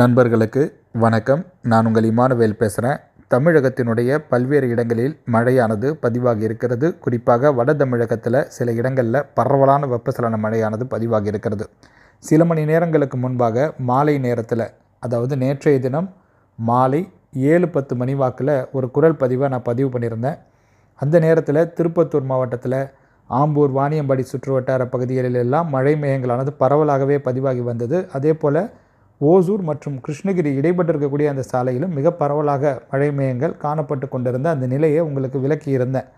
நண்பர்களுக்கு வணக்கம். நான் உங்கள் இமானுவேல் பேசுகிறேன் தமிழகத்தினுடைய பல்வேறு இடங்களில் மழையானது பதிவாகி இருக்கிறது. குறிப்பாக வட தமிழகத்தில் சில இடங்களில் பரவலான வெப்பசலன மழையானது பதிவாகி இருக்கிறது. சில மணி நேரங்களுக்கு முன்பாக மாலை நேரத்தில் அதாவது நேற்றைய தினம் மாலை ஏழு பத்து மணி வாக்கில் ஒரு குரல் பதிவை நான் பதிவு பண்ணியிருந்தேன். அந்த நேரத்தில் திருப்பத்தூர் மாவட்டத்தில் ஆம்பூர் வாணியம்பாடி சுற்றுவட்டார பகுதிகளில் எல்லாம் மழை மேகங்களானது பரவலாகவே பதிவாகி வந்தது. அதே போல் ஓசூர் மற்றும் கிருஷ்ணகிரி இடைப்பட்டு இருக்கக்கூடிய அந்த சாலையிலும் மிக பரவலாக மழை மேகங்கள் காணப்பட்டு கொண்டிருந்த அந்த நிலையை உங்களுக்கு விளக்கியிருந்தேன்.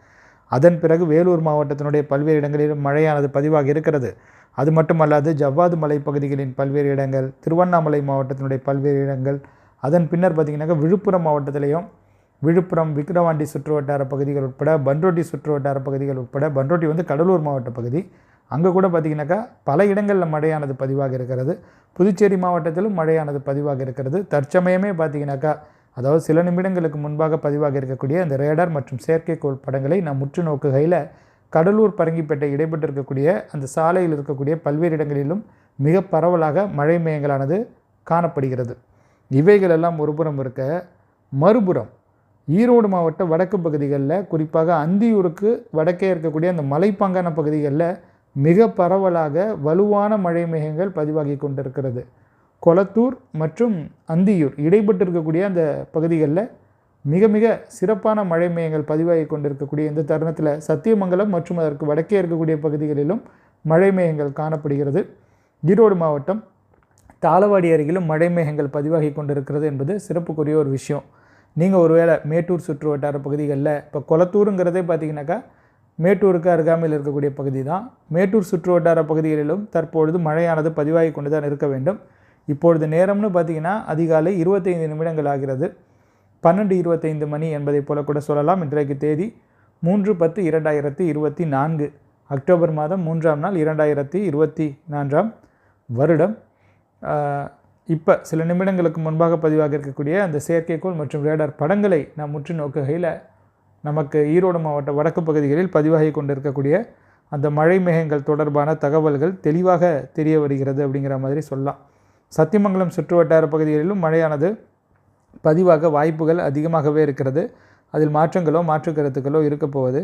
அதன் பிறகு வேலூர் மாவட்டத்தினுடைய பல்வேறு இடங்களிலும் மழையானது பதிவாக இருக்கிறது. அது மட்டுமல்லாது ஜவ்வாது மலை பகுதிகளின் பல்வேறு இடங்கள் திருவண்ணாமலை மாவட்டத்தினுடைய பல்வேறு இடங்கள் அதன் பின்னர் பார்த்திங்கனாக்கா விழுப்புரம் மாவட்டத்திலையும் விழுப்புரம் விக்கிரவாண்டி சுற்றுவட்டார பகுதிகள் உட்பட பண்ருட்டி சுற்று வட்டார பகுதிகள் உட்பட பன்ரோட்டி வந்து கடலூர் மாவட்ட பகுதி அங்கே கூட பார்த்திங்கனாக்கா பல இடங்களில் மழையானது பதிவாக இருக்கிறது. புதுச்சேரி மாவட்டத்திலும் மழையானது பதிவாக இருக்கிறது. தற்சமயமே பார்த்திங்கனாக்கா அதாவது சில நிமிடங்களுக்கு முன்பாக பதிவாக இருக்கக்கூடிய அந்த ரேடார் மற்றும் செயற்கைக்கோள் படங்களை நாம் முற்று நோக்குகையில் கடலூர் பரங்கிப்பேட்டை இடைப்பட்டு இருக்கக்கூடிய அந்த சாலையில் இருக்கக்கூடிய பல்வேறு இடங்களிலும் மிக பரவலாக மழை மேயங்களானது காணப்படுகிறது. இவைகளெல்லாம் ஒருபுறம் இருக்க மறுபுறம் ஈரோடு மாவட்ட வடக்கு பகுதிகளில் குறிப்பாக அந்தியூருக்கு வடக்கே இருக்கக்கூடிய அந்த மலைப்பாங்கான பகுதிகளில் மிக பரவலாக வலுவான மழை மேகங்கள் பதிவாகி கொண்டிருக்கிறது. கொளத்தூர் மற்றும் அந்தியூர் இடைப்பட்டு இருக்கக்கூடிய அந்த பகுதிகளில் மிக மிக சிறப்பான மழை மேகங்கள் பதிவாகி கொண்டிருக்கக்கூடிய இந்த தருணத்தில் சத்தியமங்கலம் மற்றும் அதற்கு வடக்கே இருக்கக்கூடிய பகுதிகளிலும் மழை மேகங்கள் காணப்படுகிறது. ஈரோடு மாவட்டம் தாளவாடி அருகிலும் மழை மேகங்கள் பதிவாகி கொண்டிருக்கிறது என்பது சிறப்புக்குரிய ஒரு விஷயம். நீங்கள் ஒருவேளை மேட்டூர் சுற்று வட்டார பகுதிகளில் இப்போ கொளத்தூருங்கிறதே பார்த்தீங்கன்னாக்கா மேட்டூருக்கு அருகாமையில் இருக்கக்கூடிய பகுதி தான். மேட்டூர் சுற்று வட்டார பகுதிகளிலும் தற்பொழுது மழையானது பதிவாகி கொண்டு தான் இருக்க வேண்டும். இப்பொழுது நேரம்னு பார்த்தீங்கன்னா அதிகாலை இருபத்தைந்து நிமிடங்கள் ஆகிறது. பன்னெண்டு இருபத்தைந்து மணி என்பதை போல கூட சொல்லலாம். இன்றைக்கு தேதி மூன்று பத்து இரண்டாயிரத்தி இருபத்தி நான்கு. அக்டோபர் மாதம் மூன்றாம் நாள் இரண்டாயிரத்தி இருபத்தி நான்காம் வருடம். இப்போ சில நிமிடங்களுக்கு முன்பாக பதிவாக இருக்கக்கூடிய அந்த செயற்கைக்கோள் மற்றும் ரேடார் படங்களை நாம் முற்று நோக்குகையில் நமக்கு ஈரோடு மாவட்ட வடக்கு பகுதிகளில் பதிவாகி கொண்டிருக்கக்கூடிய அந்த மழை மேகங்கள் தொடர்பான தகவல்கள் தெளிவாக தெரிய வருகிறது அப்படிங்கிற மாதிரி சொல்லலாம். சத்தியமங்கலம் சுற்றுவட்டார பகுதிகளிலும் மழையானது பதிவாக வாய்ப்புகள் அதிகமாகவே இருக்கிறது. அதில் மாற்றங்களோ மாற்று கருத்துக்களோ இருக்க போவது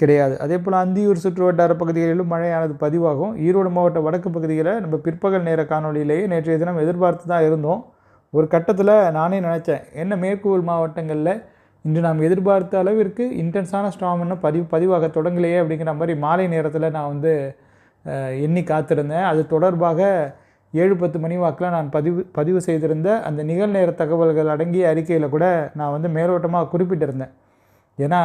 கிடையாது. அதே போல் அந்தியூர் சுற்றுவட்டார பகுதிகளிலும் மழையானது பதிவாகும். ஈரோடு மாவட்ட வடக்கு பகுதிகளில் நம்ம பிற்பகல் நேர காணொலியிலேயே நேற்றைய தினம் எதிர்பார்த்து தான் இருந்தோம். ஒரு கட்டத்தில் நானே நினச்சேன் என்ன மேற்கூர் மாவட்டங்களில் இன்று நாம் எதிர்பார்த்த அளவிற்கு இன்டென்ஸான ஸ்டாம் இன்னும் பதிவு பதிவாக தொடங்கலையே அப்படிங்கிற மாதிரி மாலை நேரத்தில் நான் வந்து எண்ணி காத்திருந்தேன். அது தொடர்பாக ஏழு பத்து மணி வாக்கில் நான் பதிவு பதிவு செய்திருந்த அந்த நிகழ்நேர தகவல்கள் அடங்கிய அறிக்கையில் கூட நான் வந்து மேலோட்டமாக குறிப்பிட்டிருந்தேன். ஏன்னா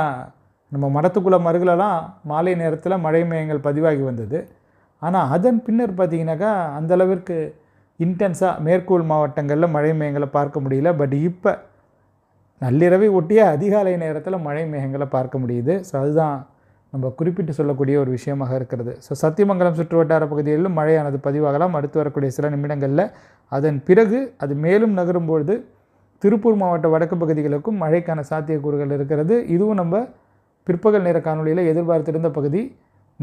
நம்ம மடத்துக்குளம் அருகிலலாம் மாலை நேரத்தில் மழை மேயங்கள் பதிவாகி வந்தது. ஆனால் அதன் பின்னர் பார்த்திங்கனாக்கா அந்தளவிற்கு இன்டென்ஸாக மேற்கூல் மாவட்டங்களில் மழை மேயங்களை பார்க்க முடியல. பட் இப்போ நள்ளிரவை ஒட்டிய அதிகாலை நேரத்தில் மழை மேகங்களை பார்க்க முடியுது. ஸோ அதுதான் நம்ம குறிப்பிட்டு சொல்லக்கூடிய ஒரு விஷயமாக இருக்கிறது. ஸோ சத்தியமங்கலம் சுற்றுவட்டார பகுதிகளிலும் மழையானது பதிவாகலாம். அடுத்து வரக்கூடிய சில நிமிடங்களில் அதன் பிறகு அது மேலும் நகரும்பொழுது திருப்பூர் மாவட்ட வடக்கு பகுதிகளுக்கும் மழைக்கான சாத்தியக்கூறுகள் இருக்கிறது. இதுவும் நம்ம பிற்பகல் நேர காணொலியில் எதிர்பார்த்திருந்த பகுதி.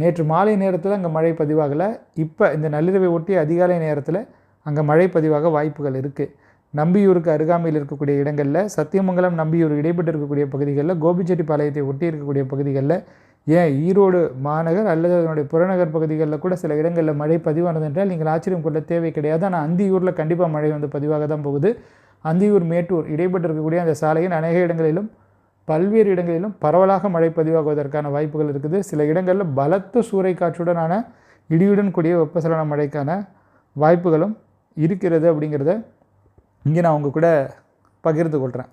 நேற்று மாலை நேரத்தில் அங்கே மழை பதிவாகலை. இப்போ இந்த நள்ளிரவை ஒட்டி அதிகாலை நேரத்தில் அங்கே மழை பதிவாக வாய்ப்புகள் இருக்குது நம்பியூருக்கு அருகாமையில் இருக்கக்கூடிய இடங்களில் சத்தியமங்கலம் நம்பியூர் இடைப்பட்டு இருக்கக்கூடிய பகுதிகளில் கோபிச்செட்டிப்பாளையத்தை ஒட்டி இருக்கக்கூடிய பகுதிகளில் ஏன் ஈரோடு மாநகர் அல்லது அதனுடைய புறநகர் பகுதிகளில் கூட சில இடங்களில் மழை பதிவானது என்றால் நீங்கள் ஆச்சரியம் கொள்ள தேவை கிடையாது. ஆனால் அந்தியூரில் கண்டிப்பாக மழை வந்து பதிவாக தான் போகுது. அந்தியூர் மேட்டூர் இடைப்பட்டு இருக்கக்கூடிய அந்த சாலையின் அநேக இடங்களிலும் பல்வேறு இடங்களிலும் பரவலாக மழை பதிவாகுவதற்கான வாய்ப்புகள் இருக்குது. சில இடங்களில் பலத்த சூறை காற்றுடனான இடியுடன் கூடிய வெப்பசலன மழைக்கான வாய்ப்புகளும் இருக்கிறது அப்படிங்கிறத இங்கே நான் உங்கள் கூட பகிர்ந்து கொள்கிறேன்.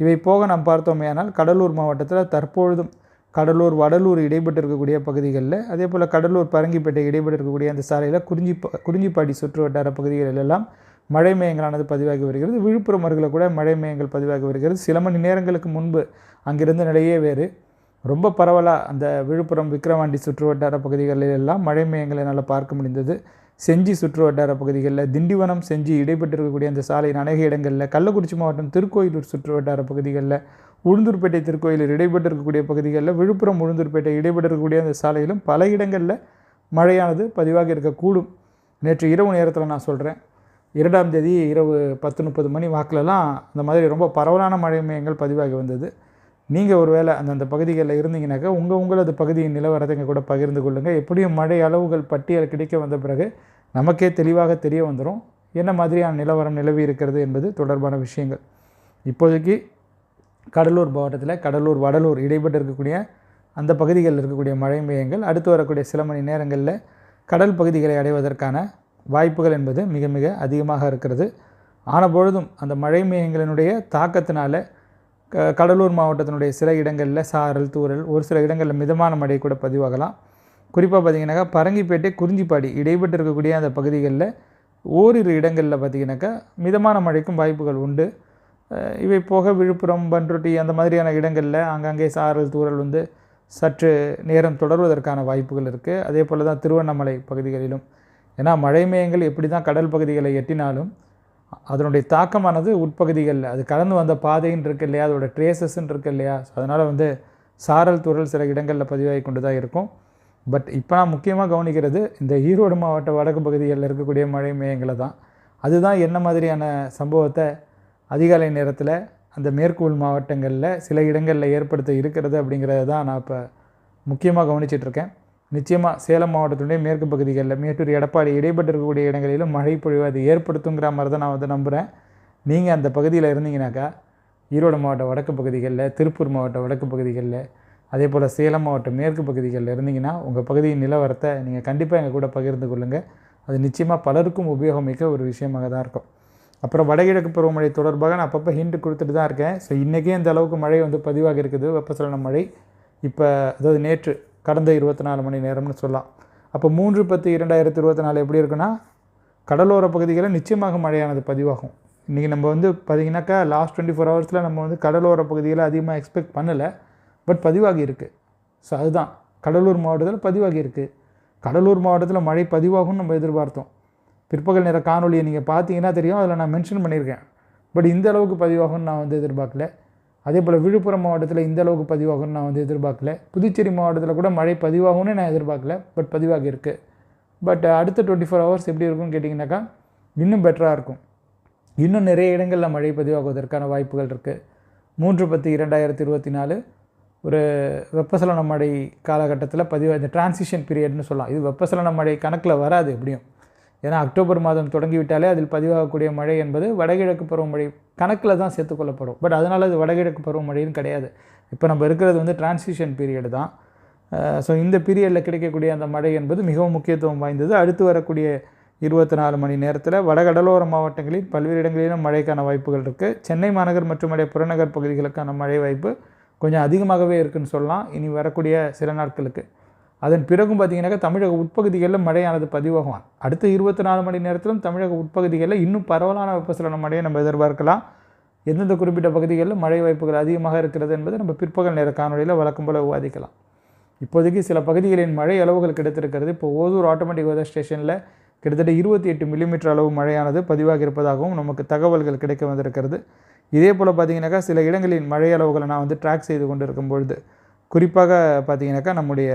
இவை போக நாம் பார்த்தோமேயானால் கடலூர் மாவட்டத்தில் தற்பொழுதும் கடலூர் வடலூர் இடைப்பட்டு இருக்கக்கூடிய பகுதிகளில் அதே போல் கடலூர் பரங்கிப்பேட்டை இடைப்பட்டு இருக்கக்கூடிய அந்த சாலையில் குறிஞ்சி குறிஞ்சிப்பாடி சுற்று வட்டார பகுதிகளில் எல்லாம் மழை மேயங்களானது பதிவாகி வருகிறது. விழுப்புரம் அருகில் கூட மழை மேயங்கள் பதிவாகி வருகிறது. சில மணி நேரங்களுக்கு முன்பு அங்கிருந்த நிலையே வேறு. ரொம்ப பரவலாக அந்த விழுப்புரம் விக்கிரவாண்டி சுற்று வட்டார பகுதிகளில் எல்லாம் மழை மேயங்களை என்னால் பார்க்க முடிந்தது. செஞ்சி சுற்று வட்டார பகுதிகளில் திண்டிவனம் செஞ்சி இடைபெற்றிருக்கக்கூடிய அந்த சாலையின் அநேக இடங்களில் கள்ளக்குறிச்சி மாவட்டம் திருக்கோயிலூர் சுற்று வட்டார பகுதிகளில் உளுந்தூர்பேட்டை திருக்கோயிலூர் இடைப்பட்டு இருக்கக்கூடிய பகுதிகளில் விழுப்புரம் உளுந்தூர்பேட்டை இடைப்பட்டு இருக்கக்கூடிய அந்த சாலையிலும் பல இடங்களில் மழையானது பதிவாக இருக்கக்கூடும். நேற்று இரவு நேரத்தில் நான் சொல்கிறேன். இரண்டாம் தேதி இரவு பத்து முப்பது மணி வாக்கிலலாம் அந்த மாதிரி ரொம்ப பரவலான மழை மையங்கள் பதிவாகி வந்தது. நீங்கள் ஒருவேளை அந்தந்த பகுதிகளில் இருந்தீங்கனாக்கா உங்கள் உங்களது பகுதியின் நிலவரத்தை எங்கள் கூட பகிர்ந்து கொள்ளுங்கள் எப்படியும் மழை அளவுகள் பட்டியல் கிடைக்க வந்த பிறகு நமக்கே தெளிவாக தெரிய வந்துடும் என்ன மாதிரியான நிலவரம் நிலவி இருக்கிறது என்பது தொடர்பான விஷயங்கள். இப்போதைக்கு கடலூர் மாவட்டத்தில் கடலூர் வடலூர் இடைப்பட்டு இருக்கக்கூடிய அந்த பகுதிகளில் இருக்கக்கூடிய மழை மையங்கள் அடுத்து வரக்கூடிய சில மணி நேரங்களில் கடல் பகுதிகளை அடைவதற்கான வாய்ப்புகள் என்பது மிக மிக அதிகமாக இருக்கிறது. ஆனபொழுதும் அந்த மழை மையங்களினுடைய தாக்கத்தினால கடலூர் மாவட்டத்தினுடைய சில இடங்களில் சாரல் தூரல் ஒரு சில இடங்களில் மிதமான மழை கூட பதிவாகலாம். குறிப்பாக பார்த்தீங்கன்னாக்கா பரங்கிப்பேட்டை குறிஞ்சிப்பாடி இடைப்பட்டு இருக்கக்கூடிய அந்த பகுதிகளில் ஓரிரு இடங்களில் பார்த்திங்கனாக்கா மிதமான மழைக்கும் வாய்ப்புகள் உண்டு. இவை போக விழுப்புரம் பன்ருட்டி அந்த மாதிரியான இடங்களில் அங்கங்கே சாரல் தூரல் வந்து சற்று நேரம் தொடர்வதற்கான வாய்ப்புகள் இருக்குது அதே போல் தான் திருவண்ணாமலை பகுதிகளிலும். ஏன்னா மழை மேயங்கள் எப்படி தான் கடல் பகுதிகளை எட்டினாலும் அதனுடைய தாக்கமானது உட்பகுதிகளில் அது கலந்து வந்த பாதைன்னு இருக்கு இல்லையா அதோட ட்ரேசஸ்ன்னு இருக்கு இல்லையா ஸோ அதனால் வந்து சாரல் துறல் சில இடங்களில் பதிவாகி கொண்டு தான் இருக்கும். பட் இப்போ நான் முக்கியமாக கவனிக்கிறது இந்த ஈரோடு மாவட்ட வடக்கு பகுதிகளில் இருக்கக்கூடிய மழை மேயங்களை தான். அதுதான் என்ன மாதிரியான சம்பவத்தை அதிகாலை நேரத்தில் அந்த மேற்கு மாவட்டங்களில் சில இடங்களில் ஏற்படுத்த இருக்கிறது அப்படிங்கிறத தான் நான் இப்போ முக்கியமாக கவனிச்சிட்டு இருக்கேன். நிச்சயமாக சேலம் மாவட்டத்தினுடைய மேற்கு பகுதிகளில் மேட்டூர் எடப்பாடி இடைப்பட்டு இருக்கக்கூடிய இடங்களிலும் மழை பொழிவு அது ஏற்படுத்துங்கிற மாதிரி தான் நான் வந்து நம்புகிறேன் நீங்கள் அந்த பகுதியில் இருந்தீங்கனாக்கா ஈரோடு மாவட்ட வடக்கு பகுதிகளில் திருப்பூர் மாவட்ட வடக்கு பகுதிகளில் அதே போல் சேலம் மாவட்ட மேற்கு பகுதிகளில் இருந்தீங்கன்னா உங்கள் பகுதியின் நிலவரத்தை நீங்கள் கண்டிப்பாக எங்கள் கூட பகிர்ந்து கொள்ளுங்கள் அது நிச்சயமாக பலருக்கும் உபயோகமிக்க ஒரு விஷயமாக தான் இருக்கும். அப்புறம் வடகிழக்கு பருவமழை தொடர்பாக நான் அப்பப்போ ஹிண்ட் கொடுத்துட்டு தான் இருக்கேன். ஸோ இன்றைக்கே இந்த அளவுக்கு மழை வந்து பதிவாக இருக்குது. வெப்பசலன மழை. இப்போ அதாவது நேற்று கடந்த இருபத்தி நாலு மணி நேரம்னு சொல்லலாம். அப்போ மூன்று பத்து இரண்டாயிரத்தி இருபத்தி நாலு எப்படி இருக்குன்னா கடலோர பகுதிகளில் நிச்சயமாக மழையானது பதிவாகும். இன்றைக்கி நம்ம வந்து பார்த்திங்கனாக்கா லாஸ்ட் டுவெண்ட்டி ஃபோர் ஹவர்ஸில் நம்ம வந்து கடலோர பகுதிகளை அதிகமாக எக்ஸ்பெக்ட் பண்ணலை. பட் பதிவாகி இருக்குது ஸோ அதுதான். கடலூர் மாவட்டத்தில் பதிவாகி இருக்குது கடலூர் மாவட்டத்தில் மழை பதிவாகும்னு நம்ம எதிர்பார்த்தோம். பிற்பகல் நேர காணொலியை நீங்கள் பார்த்தீங்கன்னா தெரியும். அதில் நான் மென்ஷன் பண்ணியிருக்கேன். பட் இந்த அளவுக்கு பதிவாகும்னு நான் வந்து எதிர்பார்க்கல. அதே போல் விழுப்புரம் மாவட்டத்தில் இந்த அளவுக்கு பதிவாகும்னு நான் வந்து எதிர்பார்க்கல. புதுச்சேரி மாவட்டத்தில் கூட மழை பதிவாகும்னு நான் எதிர்பார்க்கல பட் பதிவாக இருக்குது பட் அடுத்த டுவெண்ட்டி ஃபோர் ஹவர்ஸ் எப்படி இருக்கும்னு கேட்டிங்கனாக்கா இன்னும் பெட்டராக இருக்கும். இன்னும் நிறைய இடங்களில் மழை பதிவாகுவதற்கான வாய்ப்புகள் இருக்குது மூன்று பத்து இரண்டாயிரத்தி இருபத்தி நாலு ஒரு வெப்பசலன மழை காலகட்டத்தில் பதிவாக இந்த டிரான்சிஷன் பீரியட்னு சொல்லலாம். இது வெப்பசலன மழை கணக்கில் வராது எப்படியும். ஏன்னா அக்டோபர் மாதம் தொடங்கிவிட்டாலே அதில் பதிவாகக்கூடிய மழை என்பது வடகிழக்கு பருவமழை கணக்கில் தான் சேர்த்துக்கொள்ளப்படும் பட் அதனால் அது வடகிழக்கு பருவமழைன்னு கிடையாது. இப்போ நம்ம இருக்கிறது வந்து டிரான்சிஷன் பீரியடு தான். ஸோ இந்த பீரியடில் கிடைக்கக்கூடிய அந்த மழை என்பது மிகவும் முக்கியத்துவம் வாய்ந்தது. அடுத்து வரக்கூடிய இருபத்தி நாலு மணி நேரத்தில் வடகடலோர மாவட்டங்களில் பல்வேறு இடங்களிலும் மழைக்கான வாய்ப்புகள் இருக்குது சென்னை மாநகர் மற்றும் அடைய புறநகர் பகுதிகளுக்கான மழை வாய்ப்பு கொஞ்சம் அதிகமாகவே இருக்குதுன்னு சொல்லலாம். இனி வரக்கூடிய சில நாட்களுக்கு. அதன் பிறகும் பார்த்தீங்கன்னாக்கா தமிழக உட்பகுதிகளில் மழையானது பதிவாகும். அடுத்த இருபத்தி நாலு மணி நேரத்திலும் தமிழக உட்பகுதிகளில் இன்னும் பரவலான வெப்பசலன மழையை நம்ம எதிர்பார்க்கலாம். எந்தெந்த குறிப்பிட்ட பகுதிகளில் மழை வாய்ப்புகள் அதிகமாக இருக்கிறது என்பதை நம்ம பிற்பகல் நேர காணொலியில் வழக்கம் போல விவாதிக்கலாம். இப்போதைக்கு சில பகுதிகளின் மழை அளவுகள் கிடைத்திருக்கிறது. இப்போ ஓதூர் ஆட்டோமேட்டிக் வெதர் ஸ்டேஷனில் கிட்டத்தட்ட இருபத்தி எட்டு மில்லிமீட்டர் அளவு மழையானது பதிவாக இருப்பதாகவும் நமக்கு தகவல்கள் கிடைக்க வந்திருக்கிறது. இதே போல் பார்த்தீங்கன்னாக்கா சில இடங்களின் மழை அளவுகளை நான் வந்து ட்ராக் செய்து கொண்டு இருக்கும் பொழுது குறிப்பாக பார்த்திங்கனாக்கா நம்முடைய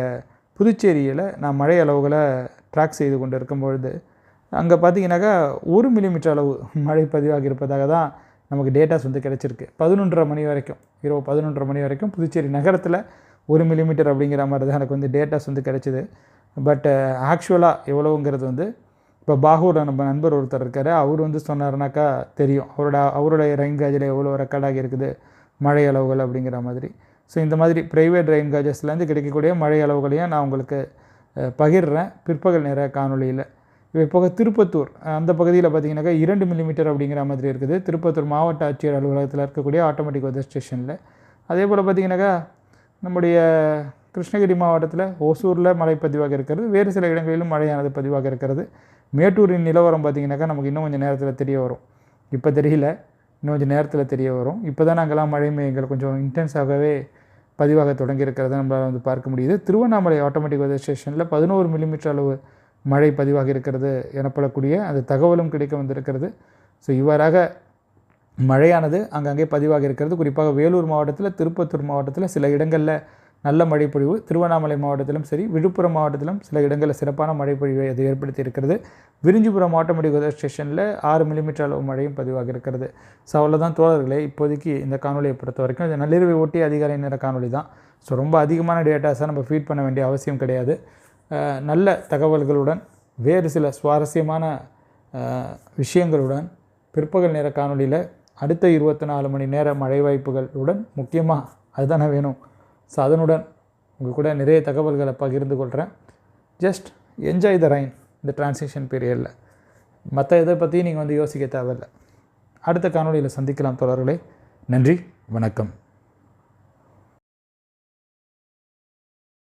புதுச்சேரியில் நான் மழை அளவுகளை ட்ராக் செய்து கொண்டு இருக்கும் பொழுது அங்கே பார்த்தீங்கன்னாக்கா ஒரு மில்லிமீட்டர் அளவு மழை பதிவாகி இருப்பதாக தான் நமக்கு டேட்டாஸ் வந்து கிடச்சிருக்கு. பதினொன்றரை மணி வரைக்கும் இரவு பதினொன்றரை மணி வரைக்கும் புதுச்சேரி நகரத்தில் ஒரு மில்லிமீட்டர் அப்படிங்கிற மாதிரி தான் எனக்கு வந்து டேட்டாஸ் வந்து கிடச்சிது. பட் ஆக்சுவலாக எவ்வளோங்கிறது வந்து இப்போ பாகூரில் நம்ம நண்பர் ஒருத்தர் இருக்கார். அவர் வந்து சொன்னார்னாக்கா தெரியும். அவரோட அவருடைய ரெயின் காஜில் எவ்வளோ ரெக்கார்டாகி இருக்குது மழை அளவுகள் அப்படிங்கிற மாதிரி. ஸோ இந்த மாதிரி ப்ரைவேட் ரெயின் காஜஸ்லேருந்து கிடைக்கக்கூடிய மழை அளவுகளையும் நான் உங்களுக்கு பகிர்றேன். பிற்பகல் நேர காணொலியில் இவை போக திருப்பத்தூர் அந்த பகுதியில் பார்த்தீங்கன்னாக்கா இரண்டு மில்லிமீட்டர் அப்படிங்கிற மாதிரி இருக்குது. திருப்பத்தூர் மாவட்ட ஆட்சியர் அலுவலகத்தில் இருக்கக்கூடிய ஆட்டோமேட்டிக் வெதர் ஸ்டேஷனில் அதே போல் பார்த்தீங்கன்னாக்கா நம்முடைய கிருஷ்ணகிரி மாவட்டத்தில் ஓசூரில் மழை பதிவாக இருக்கிறது. வேறு சில இடங்களிலும் மழையானது பதிவாக இருக்கிறது. மேட்டூரின் நிலவரம் பார்த்திங்கனாக்கா நமக்கு இன்னும் கொஞ்சம் நேரத்தில் தெரிய வரும். இப்போ தெரியல. இன்னும் கொஞ்சம் நேரத்தில் தெரிய வரும். இப்போ தான் நாங்கள்லாம் மழை மேகங்கள் கொஞ்சம் இன்டென்ஸாகவே பதிவாக தொடங்கி இருக்கிறத நம்மளால் வந்து பார்க்க முடியுது. திருவண்ணாமலை ஆட்டோமேட்டிக் வெதர் ஸ்டேஷனில் பதினோரு மில்லிமீட்டர் அளவு மழை பதிவாக இருக்கிறது எனப்படக்கூடிய அந்த தகவலும் கிடைக்க வந்திருக்கிறது. ஸோ இவ்வாறாக மழையானது அங்கங்கே பதிவாக இருக்கிறது. குறிப்பாக வேலூர் மாவட்டத்தில் திருப்பத்தூர் மாவட்டத்தில் சில இடங்களில் நல்ல மழைப்பொழிவு. திருவண்ணாமலை மாவட்டத்திலும் சரி விழுப்புரம் மாவட்டத்திலும் சில இடங்களில் சிறப்பான மழைப்பொழிவை அது ஏற்படுத்தி இருக்கிறது விரிஞ்சிபுரம் ஆட்டோமேட்டிக் வெதர் ஸ்டேஷனில் ஆறு மில்லிமீட்டர் அளவு மழையும் பதிவாக இருக்கிறது. ஸோ அவ்வளோதான் தோழர்களே. இப்போதைக்கு இந்த காணொலியை பொறுத்த வரைக்கும் இது நள்ளிரவை ஒட்டி அதிகாலை நேர காணொலி தான். ஸோ ரொம்ப அதிகமான டேட்டாஸை நம்ம ஃபீட் பண்ண வேண்டிய அவசியம் கிடையாது. நல்ல தகவல்களுடன் வேறு சில சுவாரஸ்யமான விஷயங்களுடன் பிற்பகல் நேர காணொளியில் அடுத்த இருபத்தி நாலு மணி நேர மழை வாய்ப்புகளுடன் முக்கியமாக அதுதானே வேணும். ஸோ அதனுடன் உங்கள் கூட நிறைய தகவல்களை பகிர்ந்து கொள்கிறேன் ஜஸ்ட் என்ஜாய் த ரைன் இந்த டிரான்சிஷன் பீரியடில் மற்ற இதை பற்றி நீங்கள் வந்து யோசிக்க தேவையில்லை. அடுத்த காணொளியில் சந்திக்கலாம் தொடர்களே நன்றி வணக்கம்.